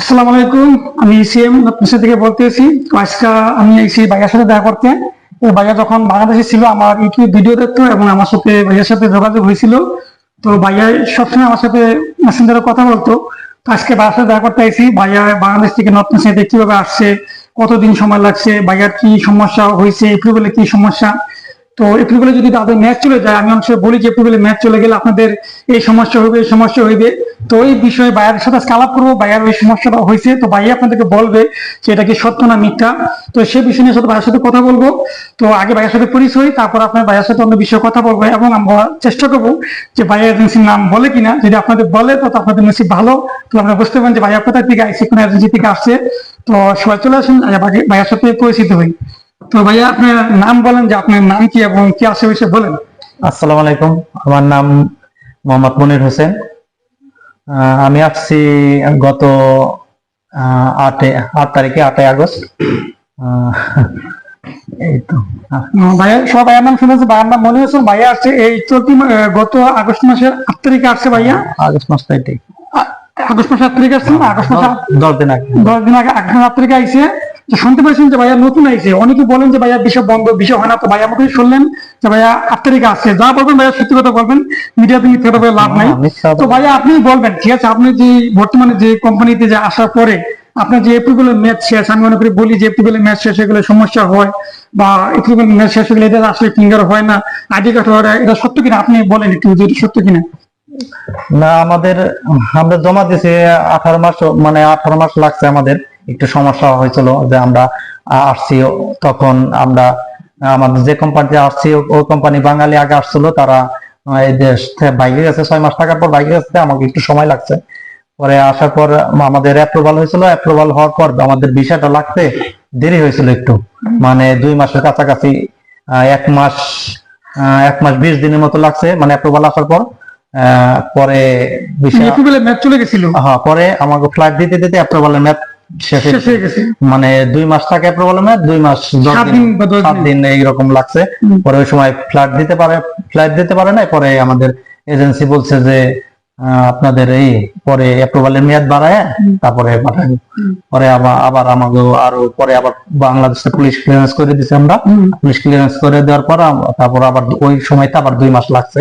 আসসালামু আলাইকুম, আমি সিএম নতুনশা থেকে বলতেছি আজকে আমি এসেছি ভাইয়ার সাথে দেখা করতে। তো ভাইয়া যখন বাংলাদেশে ছিল, আমার ইউটিউব ভিডিও দেখতো এবং আমার সাথে ভাইয়ার সাথে যোগাযোগ হয়েছিল। তো ভাইয়া সবসময় আমার সাথে মেসেঞ্জারে কথা বলতো। তো আজকে ভাইয়ার সাথে দেখা করতে আইসি ভাইয়া বাংলাদেশ থেকে নতুন সাথে কীভাবে আসছে, কতদিন সময় লাগছে, ভাইয়ার কি সমস্যা হয়েছে এপ্রিলে কি সমস্যা? তো এপ্রিলে যদি তাদের ম্যাচ চলে যায়, আমি অনেক বলি যে এপ্রিলে ম্যাচ চলে গেলে আপনাদের এই সমস্যা হবে এই সমস্যা হইবে। তো এই বিষয়ে ভাইয়ার সাথে আজকে আলাপ করব ভাইয়ার ওই সমস্যাটা হয়েছে। তো ভাইয়া আপনাদেরকে বলবে যে এটা কি সত্য না মিথ্যা। তো সেই বিষয় নিয়ে সাথে ভাইয়ের সাথে কথা বলব। তো আগে ভাইয়ের সাথে পরিচয়, তারপর আপনার ভাইয়ের সাথে অন্য বিষয়ে কথা বলব এবং আমরা চেষ্টা করব যে ভাইয়া এজেন্সির নাম বলে কিনা। যদি আপনাদের বলে, তো আপনাদের মেসি ভালো। তো আপনারা বুঝতে পারেন যে ভাইয়া কোথা থেকে আইসি কোন এজেন্সি থেকে আসছে। তো সবাই চলে আসেন ভাই- ভাইয়ার সাথে পরিচিত হই। তো ভাইয়া আপনার নাম বলেন যে আপনার নাম কি এবং কি আসে বিষয়ে বলেন। আসসালামু আলাইকুম। আমার নাম মোহাম্মদ মনির হোসেন। আমি আসছি গত আটে আট তারিখে আটই আগস্ট। আহ, এই তো। ভাইয়া সব ভাইয়ার নাম শুনেছে ভাইয়ার নাম মনে হয়েছে ভাইয়া আসছে এই চলতি গত আগস্ট মাসের আট তারিখে আসছে ভাইয়া। আগস্ট মাস তারিখে। আগস্ট মাসের আট তারিখে আসছে আগস্ট মাসের দশ দিন আগে। দশ দিন আগে আগস্ট মাসের আট তারিখে আইসে শুনতে পাইছেন যে ভাইয়া নতুন আইছে অনেকে বলেন যে ভাইয়া বিষয় বন্ধ বিষয় হয় না তো ভাইয়া আমাকে শুনলেন যে ভাইয়া আট তারিখে আসছে যা বলবেন ভাইয়া সত্যি কথা বলবেন মিডিয়াতে মিথ্যা কথা লাভ নাই। না, মিথ্যা কথা তো ভাইয়া আপনি বলবেন ঠিক আছে? আপনি যে বর্তমানে যে কোম্পানিতে যে আসার পরে আপনার যে এপ্রিলের ম্যাচ শেষ আমি মনে করি বলি যে এপ্রিলের ম্যাচ শেষ হয়ে গেলে সমস্যা হয় বা এপ্রিলের ম্যাচ শেষ হয়ে গেলে এদের আসলে ফিঙ্গার হয় না। আইডি কার্ড হয় এটা সত্য কিনা আপনি বলেন একটু সত্য কিনা। না, আমাদের, আমরা জমা দিয়েছি আঠারো মাস মানে আঠারো মাস লাগছে আমাদের। একটু সমস্যা হয়েছিল যে আমরা আসছি তখন আমরা, আমাদের যে কোম্পানিতে আসছি ও- কোম্পানি বাঙালি আগে আসছিল, তারা এই দেশ বাইকে গেছে, ছয় মাস থাকার পর বাইকে গেছে, আমাকে একটু সময় লাগছে। পরে আসার পর আমাদের অ্যাপ্রুভাল হয়েছিল অ্যাপ্রুভাল হওয়ার পর আমাদের বিষয়টা লাগতে দেরি হয়েছিল একটু। মানে দুই মাসের কাছাকাছি এক মাস এক মাস বিশ দিনের মতো লাগছে মানে অ্যাপ্রুভাল আসার পর। পরে চলে গেছিল? হ্যাঁ পরে আমাকে দিতে দিতে হয়ে- মানে দুই মাস থাকে অ্যাপ্রুভালের ম্যাচ দুই মাস সাত দিন এইরকম লাগছে। পরে ওই সময় দিতে পারে দিতে পারে না পরে আমাদের এজেন্সি বলছে যে আপনাদের এই পরে অ্যাপ্রুভালের মেয়াদ বাড়ায় তারপরে পাঠাবো পরে আবার আবার আমাকে আরও পরে আবার বাংলাদেশে পুলিশ ক্লিয়ারেন্স করে দিছে আমরা। পুলিশ ক্লিয়ারেন্স করে দেওয়ার পর তারপর আবার ওই সময়তে আবার দুই মাস লাগছে।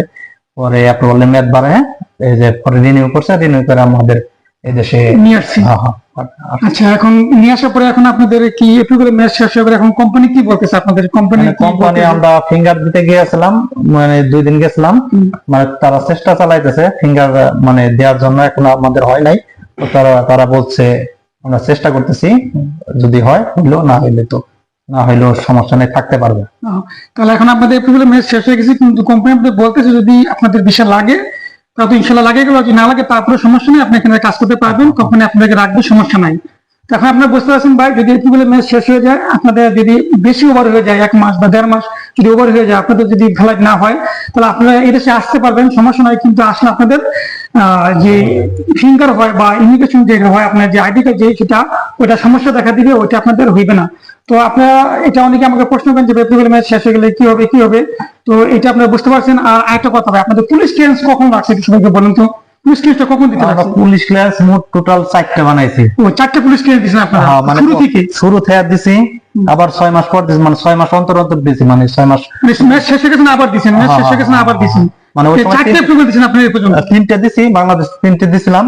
পরে অ্যাপ্রুভালের মেয়াদ বাড়ায় এই যে পরে রিনিউ করছে রিনিউ করে আমাদের এই দেশে নিয়ে আসছি। হ্যাঁ, হ্যাঁ, আর আচ্ছা এখন নিয়ে আসার পরে এখন আপনাদের কি এপ্রিলের ম্যাচ শেষ হয়ে এখন কোম্পানি কি বলতেছে? আপনাদের কোম্পানি কোম্পানি আমরা ফিঙ্গার দিতে গিয়েছিলাম মানে দুই দিন গেছিলাম। মানে তারা চেষ্টা চালাইতেছে ফিঙ্গার মানে দেওয়ার জন্য এখন আমাদের হয় নাই। তারা তারা বলছে আমরা চেষ্টা করতেছি যদি হয় হইল না হইলে তো না হইলেও সমস্যা নেই, থাকতে পারবে। তাহলে এখন আপনাদের ম্যাচ শেষ হয়ে গেছে, কিন্তু কোম্পানি আপনাদের বলতেছে যদি আপনাদের বিষয় লাগে তা তো ইনশাল্লাহ লাগে গেল না লাগে তারপরে সমস্যা নেই, আপনি এখানে কাজ করতে পারবেন কোম্পানি আপনাদেরকে রাখবে, সমস্যা নাই। এখন আপনারা বুঝতে পারছেন ভাই, যদি এপ্রিলের ম্যাচ শেষ হয়ে যায়, আপনাদের যদি বেশি ওভার হয়ে যায়, এক মাস বা দেড় মাস যদি ওভার হয়ে যায়, আপনাদের যদি ফ্লাইট না হয়, তাহলে আপনারা এদেশে আসতে পারবেন, সমস্যা নয় কিন্তু আসলে আপনাদের যে ফিঙ্গার হয় বা ইমিগ্রেশন যে হয়, আপনার যে আইডি কার্ড যে সেটা ওটা সমস্যা দেখা দিবে ওইটা আপনাদের হইবে না। তো আপনারা এটা অনেকে আমাকে প্রশ্ন করেন যে এপ্রিল ম্যাচ শেষ হয়ে গেলে কি হবে কি হবে? তো এটা আপনারা বুঝতে পারছেন। আর আরেকটা কথা ভাই আপনাদের পুলিশ ক্লিয়ারেন্স কখন রাখছে একটু সবাইকে বলুন তো? পুলিশ ক্লিয়ারেন্সটা কখন দিতে আমরা পুলিশ ক্লিয়ারেন্স মোট টোটাল চারটা বানাইছি। ও চারটে পুলিশ ক্লিয়ারেন্স দিয়েছেন আপনারা? হ্যাঁ, মানে শুরু থেকে? শুরু থেকে দিছি আবার ছয় মাস পর দিছি মানে ছয় মাস অন্তর অন্তর দিছি মানে ছয় মাস ম্যাচ শেষ হয়ে গেছে আবার দিয়েছেন ম্যাচ শেষ হয়ে গেছে আবার দিয়েছেন মানে ওই সময় চারটে তিন- অ্যাপ্রুভাল আপনি পর্যন্ত? তিনটে দিছি বাংলাদেশ তিনটে দিছিলাম।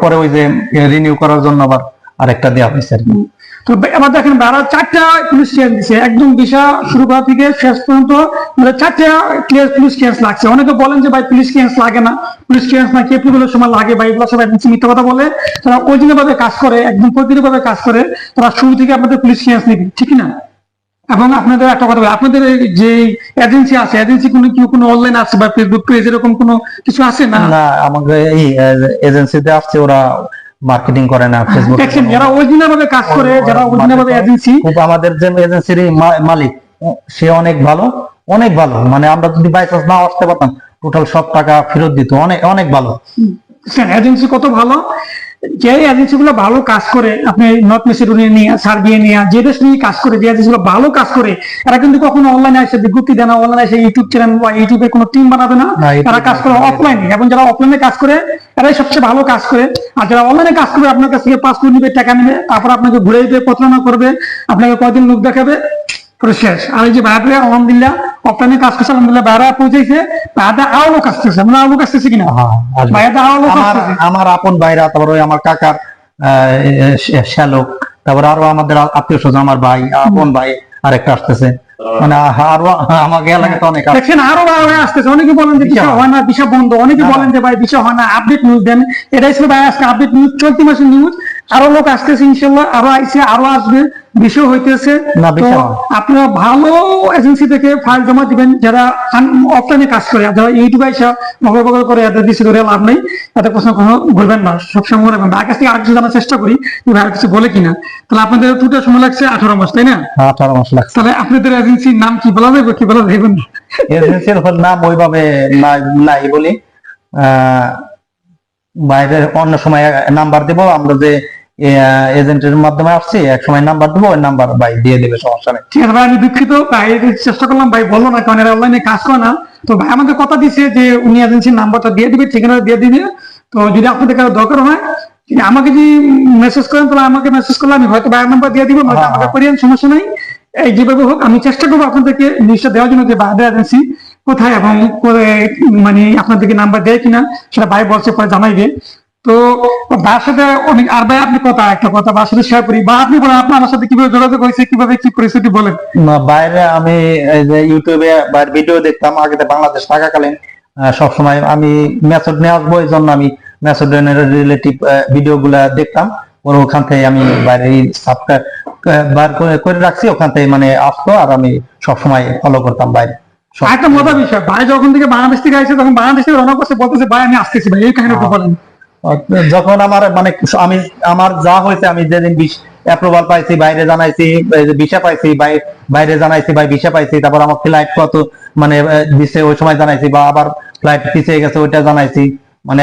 পরে ওই যে রিনিউ করার জন্য আবার আরেকটা দেওয়া হয়েছে আর কি। তো আবার দেখেন তারা চারটা পুলিশ ক্লিয়ারেন্স দিছে। একদম দিশা শুরু করা থেকে শেষ পর্যন্ত মানে চারটা ক্লিয়ার পুলিশ ক্লিয়ারেন্স লাগছে। অনেকে বলেন যে ভাই পুলিশ ক্লিয়ারেন্স লাগে না। পুলিশ ক্লিয়ারেন্স নাকি এপ্রিলের সময় লাগে বা এগুলো সব একদম মিথ্যা কথা বলে। তারা ভাবে কাজ করে একদম ভাবে কাজ করে। তারা শুরু থেকে আপনাদের পুলিশ ক্লিয়ারেন্স নেবে ঠিক না? এবং আপনাদের একটা কথা বলি, আপনাদের যে এজেন্সি আছে এজেন্সি কোনো কি কোনো অনলাইন আছে বা ফেসবুক পেজ এরকম কোনো কিছু আছে না? না আমাকে এই এজেন্সিতে আসছে ওরা মার্কেটিং করে না ফেসবুক দেখছেন যারা অরিজিনাল ভাবে কাজ করে যারা অরিজিনাল ভাবে এজেন্সি খুব আমাদের যে এজেন্সির মালিক সে অনেক ভালো অনেক ভালো। মানে আমরা যদি বাই চান্স না আসতে পারতাম টোটাল সব টাকা ফেরত দিত অনেক অনেক ভালো। এজেন্সি কত ভালো? যে এজেন্সি গুলো ভালো কাজ করে আপনি নর্থ মেসিডোনিয়া নিয়ে সার্বিয়া নিয়ে যে দেশ নিয়ে কাজ করে যে এজেন্সি গুলো ভালো কাজ করে এরা কিন্তু কখনো অনলাইনে এসে বিজ্ঞপ্তি দেয় না অনলাইনে এসে ইউটিউব চ্যানেল বা ইউটিউবে কোনো টিম বানাবে না। না, তারা কাজ করে অফলাইনে এবং যারা অফলাইনে কাজ করে এরাই সবচেয়ে ভালো কাজ করে। আর যারা অনলাইনে কাজ করে আপনার কাছ থেকে পাসপোর্ট নিবে টাকা নেবে তারপর আপনাকে ঘুরে দিবে প্রতারণা করবে আপনাকে কয়দিন লোক দেখাবে শেষ। আর এই যে বাইরে আলহামদুলিল্লাহ অফলাইনে কাজ করছে আলহামদুলিল্লাহ বাইরে পৌঁছেছে বাইরে আরও লোক আসতেছে। মানে আরও লোক আসতেছে কিনা? হ্যাঁ, বাইরে আরও লোক আমার আপন ভাইরা তারপর ওই আমার কাকার শ্যালক তারপর আরও আমাদের আত্মীয় স্বজন আমার ভাই আপন ভাই আরেকটা আসতেছে। মানে আরও আমাকে এলাকাতে অনেক আছে। আরও আসতেছে। অনেকে বলেন যে বিষয় হয়। না বিষয় বন্ধ। অনেকে হ্যাঁ। বলেন যে ভাই বিষয় হয় না আপডেট নিউজ দেন। এটাই ছিল ভাই আজকে আপডেট নিউজ চলতি মাসের নিউজ আরও লোক আসতেছে ইনশাল্লাহ আরও আইসে আরও আসবে বিষয় হইতেছে। হয়। আপনারা ভালো এজেন্সি থেকে ফাইল জমা দিবেন যারা অফলাইনে কাজ করে আর যারা ইউটিউবে এসে বগল বগল করে এদের দিচ্ছে করে লাভ নেই। তাদের প্রশ্ন কোনো বলবেন না সবসময় মনে রাখবেন। কাছ থেকে আরেকটু জানার চেষ্টা করি যে ভাইয়ের কিছু বলে কিনা। তাহলে আপনাদের দুটো সময় লাগছে আঠারো মাস তাই না? আঠারো মাস লাগছে। তাহলে আপনাদের এজেন্সির নাম কি বলা যাবে কি বলা যাবে? এজেন্সির নাম ওইভাবে নাই বলি। আহ, বাইরে অন্য সময় নাম্বার দেব আমরা যে এজেন্টের মাধ্যমে আসছি এক সময় নাম্বার দেবো ওই নাম্বার ভাই দিয়ে দেবে সমস্যা নেই। ঠিক আছে ভাই আমি দুঃখিত। ভাই চেষ্টা করলাম ভাই বলল না কারণ এরা অনলাইনে কাজ করে না। তো ভাই আমাদের কথা দিচ্ছে যে উনি এজেন্সির নাম্বারটা দিয়ে দিবে ঠিকানা দিয়ে দিবে। তো যদি আপনাদের কারও দরকার হয় যদি আমাকে যদি মেসেজ করেন তাহলে আমাকে মেসেজ করলে আমি হয়তো ভাইয়ের নাম্বার দিয়ে দিব হ্যাঁ, আমাকে হ্যাঁ। করিয়েন সমস্যা নাই। এই যেভাবে হোক আমি চেষ্টা করব আপনাদেরকে নিউজটা দেওয়ার জন্য যে বাইরের এজেন্সি কোথায় এবং মানে আপনাদেরকে নাম্বার দেয় কিনা সেটা ভাই বলছে পরে জানাইবে। তো সাথে অনেক আর ভাই আপনি কথা একটা কথা সাথে শেয়ার করি। বা আপনি বলেন আপনার সাথে কীভাবে যোগাযোগ হয়েছে কীভাবে কি পরিস্থিতি বলেন। না, বাইরে আমি ইউটিউবে বাইরে ভিডিও দেখতাম আগে বাংলাদেশ থাকাকালীন সবসময় আমি মেসেজ নিয়ে আসব এই জন্য আমি মেসেডেনের রিলেটিভ ভিডিও গুলা দেখতাম। ওর ওখান থেকে আমি বাইরে সাবস্ক্রাইব বার করে রাখছি। ওখান থেকে মানে আসতো আর আমি সবসময় ফলো করতাম বাইরে একটা মজার বিষয় ভাই যখন থেকে বাংলাদেশ থেকে আসছে তখন বাংলাদেশ থেকে রওনা করছে বলতেছে ভাই আমি আসতেছি ভাই এই কাহিনী একটু বলেন। যখন আমার মানে আমি আমার যা হয়েছে আমি যেদিন অ্যাপ্রুভাল পাইছি বাইরে জানাইছি ভিসা পাইছি বাই- বাইরে জানাইছি ভাই ভিসা পাইছি তারপর আমার ফ্লাইট কত মানে দিছে ওই সময় জানাইছি বা আবার ফ্লাইট পিছিয়ে গেছে ওইটা জানাইছি। মানে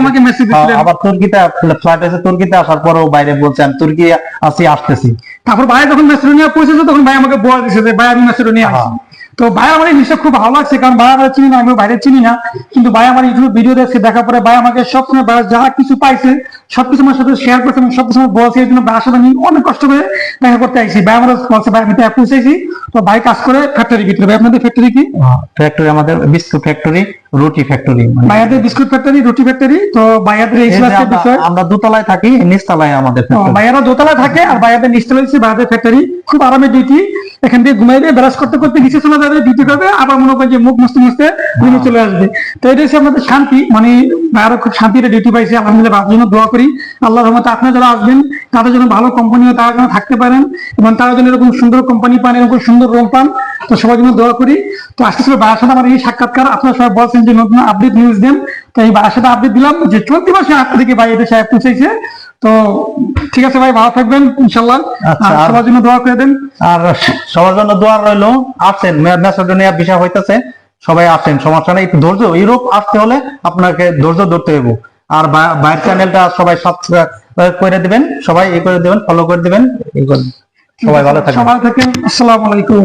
আমাকে মেসেজ হ্যাঁ, আবার তুর্কিতে ফ্লাইট এসে তুর্কিতে আসার পরেও বাইরে বলছে আমি তুর্কি আসি আসতেছি। তারপর ভাই যখন মেসিডোনিয়া পৌঁছেছে তখন ভাই আমাকে বলা দিছে যে ভাই আমি মেসিডোনিয়া আসছি। হ্যাঁ। তো ভাই আমার এই জিনিসটা খুব ভালো লাগছে কারণ ভাই আমরা চিনি না আমি বাইরে চিনি না কিন্তু ভাই আমার ইউটিউব ভিডিও দেখছে দেখার পরে ভাই আমাকে সবসময় ভাই যা কিছু পাইছে সবকিছু আমার সাথে শেয়ার করছে এবং সবকিছু আমার বলছে এই জন্য ভাইয়ের সাথে আমি অনেক কষ্ট করে দেখা করতে আইছি। ভাই আমার বলছে ভাই আমি তো পৌঁছেছি তো ভাই কাজ করে ফ্যাক্টরি ভিতরে। ভাই আপনাদের ফ্যাক্টরি কি? ফ্যাক্টরি আমাদের বিস্কুট ফ্যাক্টরি রুটি ফ্যাক্টরি ভাইয়াদের বিস্কুট ফ্যাক্টরি রুটি ফ্যাক্টরি তো ভাইয়াদের এই আজকের বিষয়। আমরা দোতলায় থাকি নিচতলায় আমাদের। ভাইয়ারা দোতলা থাকে আর ভাইয়াদের নিচে রয়েছে ভাইয়াদের ফ্যাক্টরি খুব আরামে ডিউটি এখান থেকে ঘুমাইবে, ব্রাশ করতে করতে নিচে চলে যাবে, ডিউটি করবে, আবার মনে করেন যে মুখ মুছতে মুছতে রুমে চলে আসবে। তো এটা হচ্ছে আমাদের শান্তি মানে ভাইয়ারা খুব শান্তিতে ডিউটি পাইছে, আলহামদুলিল্লাহ, ভাইয়ের জন্য দোয়া করি। আল্লাহর রহমতে আপনারা যারা আসবেন, তাদের জন্য ভালো কোম্পানি হয়, তারা যেন থাকতে পারেন, এবং তারা যেন এরকম সুন্দর কোম্পানি পান, এরকম সুন্দর রুম পান, তো সবার জন্য দোয়া করি। তো আজকে ছিল ভাইয়ের সাথে আমার এই সাক্ষাৎকার, আপনারা সবাই বলছেন যে নতুন আপডেট নিউজ দেন। তো এই ভাইয়ের সাথে আপডেট দিলাম যে চলতি মাসে আট ভাই এদের সাহেব পৌঁছেছে তো ঠিক আছে ভাই ভালো থাকবেন ইনশাল্লাহ। আচ্ছা, সবার জন্য দোয়া করে দেন। আর সবার জন্য দোয়া রইল আসেন ম্যাসেডোনিয়া বিষয় হইতেছে। সবাই আসেন সমস্যা নেই। ধৈর্য ইউরোপ আসতে হলে আপনাকে ধৈর্য ধরতে হবে আর বাইরের চ্যানেলটা সবাই সাবস্ক্রাইব করে দিবেন সবাই এই করে দিবেন ফলো করে দিবেন। এই করে সবাই ভালো থাকবেন। সবাই থাকেন আসসালামু আলাইকুম।